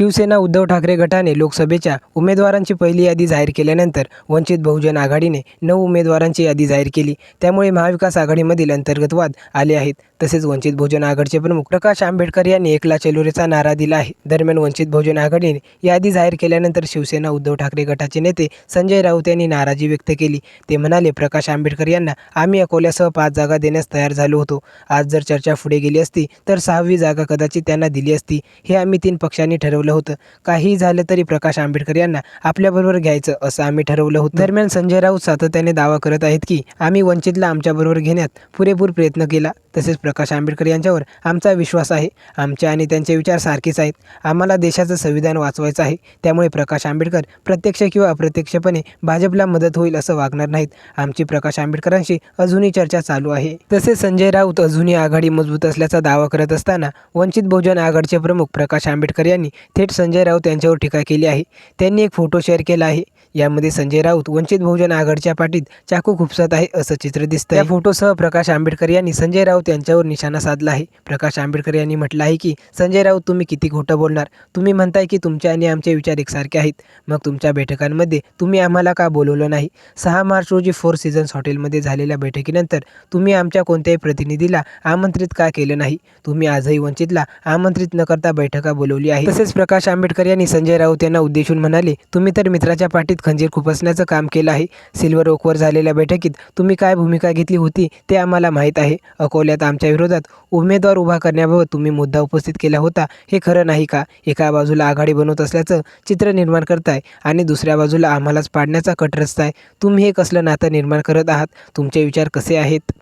शिवसेना उद्धव ठाकरे गटाने लोकसभेच्या उमेदवारांची पहिली यादी जाहीर केल्यानंतर वंचित बहुजन आघाडीने नऊ उमेदवारांची यादी जाहीर केली. त्यामुळे महाविकास आघाडीमधील अंतर्गत वाद आले आहेत. तसेच वंचित बहुजन आघाडीचे प्रमुख प्रकाश आंबेडकर यांनी एकला चेलुरेचा नारा दिला आहे. दरम्यान वंचित बहुजन आघाडीने यादी जाहीर केल्यानंतर शिवसेना उद्धव ठाकरे गटाचे नेते संजय राऊत यांनी नाराजी व्यक्त केली. ते म्हणाले प्रकाश आंबेडकर यांना आम्ही अकोल्यासह पाच जागा देण्यास तयार झालो होतो. आज जर चर्चा पुढे गेली असती तर सहावी जागा कदाचित त्यांना दिली असती. हे आम्ही तीन पक्षांनी ठरवलं होतं. काहीही झालं तरी प्रकाश आंबेडकर यांना आपल्याबरोबर घ्यायचं असं आम्ही ठरवलं होतं. दरम्यान संजय राऊत सातत्याने दावा करत आहेत की आम्ही वंचितला आमच्याबरोबर घेण्यात पुरेपूर प्रयत्न केला. तसेच प्रकाश आंबेडकर यांच्यावर आमचा विश्वास आहे. आमचे आणि त्यांचे विचार सारखेच आहेत. आम्हाला देशाचं संविधान वाचवायचं आहे. त्यामुळे प्रकाश आंबेडकर प्रत्यक्ष किंवा अप्रत्यक्षपणे भाजपला मदत होईल असं वागणार नाहीत. आमची प्रकाश आंबेडकरांशी अजूनही चर्चा चालू आहे. तसेच संजय राऊत अजूनही आघाडी मजबूत असल्याचा दावा करत असताना वंचित बहुजन आघाडीचे प्रमुख प्रकाश आंबेडकर यांनी थेट संजय राऊत यांच्यावर टीका केली आहे. त्यांनी एक फोटो शेअर केला आहे. यामध्ये संजय राऊत वंचित बहुजन आघाडीच्या पाठीत चाकू खुपसत आहे असं चित्र दिसतं या फोटोसह प्रकाश आंबेडकर यांनी संजय राऊत यांच्यावर निशाणा साधला आहे. प्रकाश आंबेडकर यांनी म्हटलं आहे की संजय राऊत तुम्ही किती खोटं बोलणार? तुम्ही म्हणताय की तुमचे आणि आमचे विचार एकसारखे आहेत. मग तुमच्या बैठकांमध्ये तुम्ही आम्हाला का बोलवलं नाही? सहा मार्च रोजी फोर सीझन्स हॉटेलमध्ये झालेल्या बैठकीनंतर तुम्ही आमच्या कोणत्याही प्रतिनिधीला आमंत्रित का केलं नाही? तुम्ही आजही वंचितला आमंत्रित न करता बैठका बोलवली आहे. तसेच प्रकाश आंबेडकर यांनी संजय राऊत यांना उद्देशून म्हणाले तुम्ही तर मित्राच्या पाठीत खंजीर खुपसण्याचं काम केलं आहे. सिल्वर ओकवर झालेल्या बैठकीत तुम्ही काय भूमिका घेतली होती ते आम्हाला माहीत आहे. अकोल्यात आमच्या विरोधात. उमेदवार उभा करण्याबाबत तुम्ही मुद्दा उपस्थित केला होता. हे खरं नाही का? एका बाजूला आघाडी बनवत असल्याचं चित्र निर्माण करताय आणि दुसऱ्या बाजूला आम्हालाच पाडण्याचा कट रचताय. तुम्ही हे कसलं नातं निर्माण करत आहात? तुमचे विचार कसे आहेत?